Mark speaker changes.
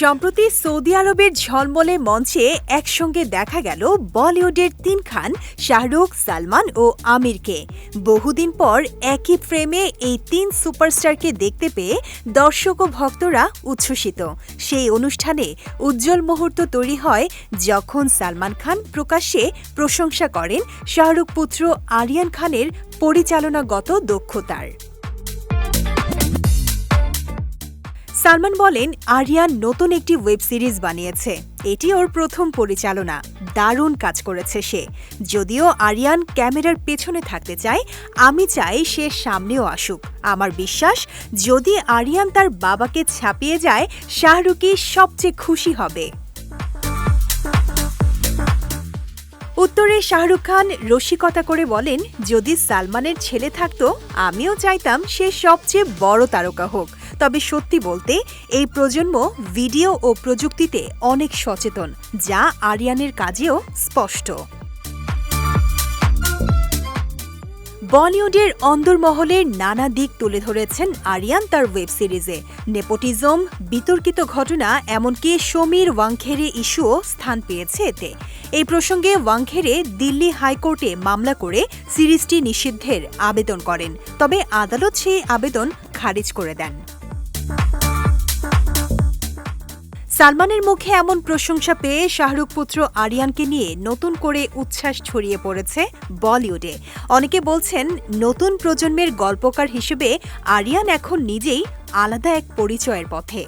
Speaker 1: সম্প্রতি সৌদি আরবের ঝলমলে মঞ্চে একসঙ্গে দেখা গেল বলিউডের তিন খান, শাহরুখ, সালমান ও আমিরকে। বহুদিন পর একই ফ্রেমে এই তিন সুপারস্টারকে দেখতে পেয়ে দর্শক ও ভক্তরা উচ্ছ্বসিত। সেই অনুষ্ঠানে উজ্জ্বল মুহূর্ত তৈরি হয় যখন সালমান খান প্রকাশ্যে প্রশংসা করেন শাহরুখ পুত্র আরিয়ান খানের পরিচালনাগত দক্ষতার। সালমান বলেন, আরিয়ান নতুন একটি ওয়েব সিরিজ বানিয়েছে। এটি ওর প্রথম পরিচালনা। দারুণ কাজ করেছে সে। যদিও আরিয়ান ক্যামেরার পেছনে থাকতে চায়, আমি চাই সে সামনেও আসুক। আমার বিশ্বাস, যদি আরিয়ান তার বাবাকে ছাপিয়ে যায়, শাহরুখই সবচেয়ে খুশি হবে। উত্তরে শাহরুখ খান রসিকতা করে বলেন, যদি সালমানের ছেলে থাকতো, আমিও চাইতাম সে সবচেয়ে বড় তারকা হোক। তবে সত্যি বলতে, এই প্রজন্ম ভিডিও ও প্রযুক্তিতে অনেক সচেতন, যা আরিয়ানের কাজেও স্পষ্ট। বলিউডের অন্দরমহলের নানা দিক তুলে ধরেছেন আরিয়ান তার ওয়েব সিরিজে। নেপোটিজম, বিতর্কিত ঘটনা, এমনকি সমীর ওয়াংখেরে ইস্যুও স্থান পেয়েছে এতে। এই প্রসঙ্গে ওয়াংখেরে দিল্লি হাইকোর্টে মামলা করে সিরিজটি নিষিদ্ধের আবেদন করেন। তবে আদালত সেই আবেদন খারিজ করে দেন। সালমানের মুখে এমন প্রশংসা পেয়ে শাহরুখ পুত্র আরিয়ানকে নিয়ে নতুন করে উচ্ছ্বাস ছড়িয়ে পড়েছে বলিউডে। অনেকে বলছেন, নতুন প্রজন্মের গল্পকার হিসেবে আরিয়ান এখন নিজেই আলাদা এক পরিচয়ের পথে।